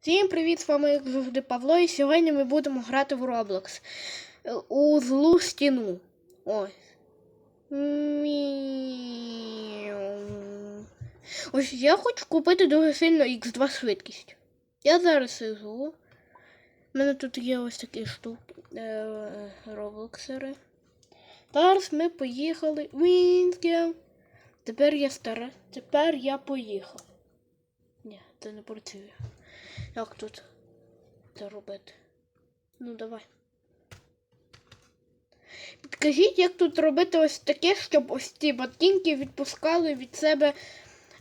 Всім привіт, з вами як завжди Павло, і сьогодні ми будемо грати в Roblox у злу стіну. Ось. Ось я хочу купити дуже сильно X2 швидкість. Я зараз сижу. У мене тут є ось такі штуки. Е, Роблоксери. Зараз ми поїхали. Вінське. Тепер я стара. Тепер я поїхав. Ні, це не працює. Як тут це робити? Ну, давай. Підкажіть, як тут робити ось таке, щоб ось ці ботинки відпускали від себе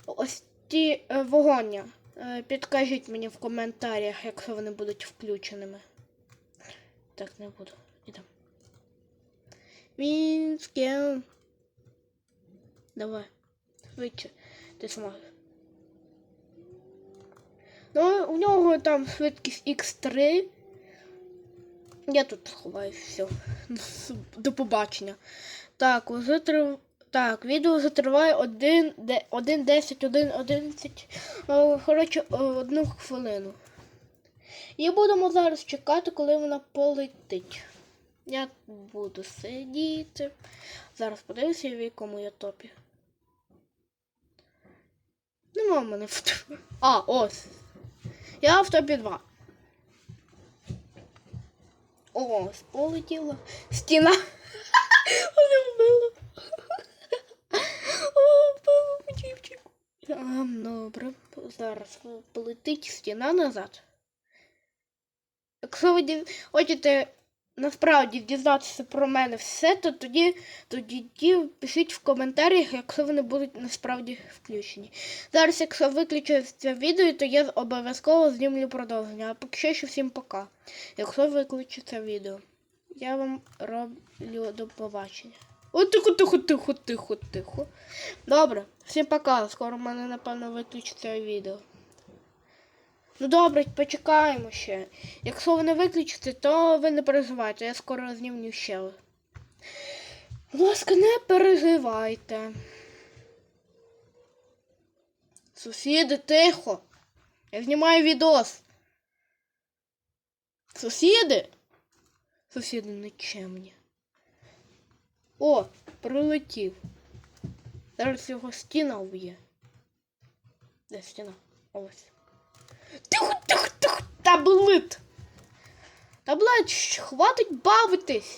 ось ті е, вогоння. Е, підкажіть мені в коментарях, якщо вони будуть включеними. Так, не буду. Ідем. Мінське. Давай. Швидше. Ти зможеш. Ну, у нього там швидкість X3. Я тут сховаюсь, все. До побачення. Так, уже трив... Так, відео вже триває 1, 1, 10, 1, 11. Коротше, одну хвилину. І будемо зараз чекати, коли вона полетить. Я буду сидіти. Зараз подивлюся, в якому я топі. Нема в мене в. А, ось. Я в топі 2. О, полетіла. Стіна. Мене вбило. О, вбило дівчинку. А, добре. Зараз полетить стіна назад. Якщо ви хочете насправді дізнатися про мене все, то тоді, тоді пишіть в коментарях, якщо вони будуть насправді включені. Зараз, якщо виключиться відео, то я обов'язково знімлю продовження. А поки що всім пока. Якщо виключиться відео, я вам роблю до побачення. О, тихо, тихо, тихо, тихо, тихо. Добре, всім пока. Скоро в мене, напевно, виключиться відео. Ну добре, почекаємо ще. Якщо ви не виключите, то ви не переживайте, я скоро знімлю ще. Будь ласка, не переживайте. Сусіди, тихо. Я знімаю відос. Сусіди? Сусіди нечемні. О, прилетів. Зараз його стіна вб'є. Де стіна? Ось. Тихо, таблет. Таблет, хватить бавитись.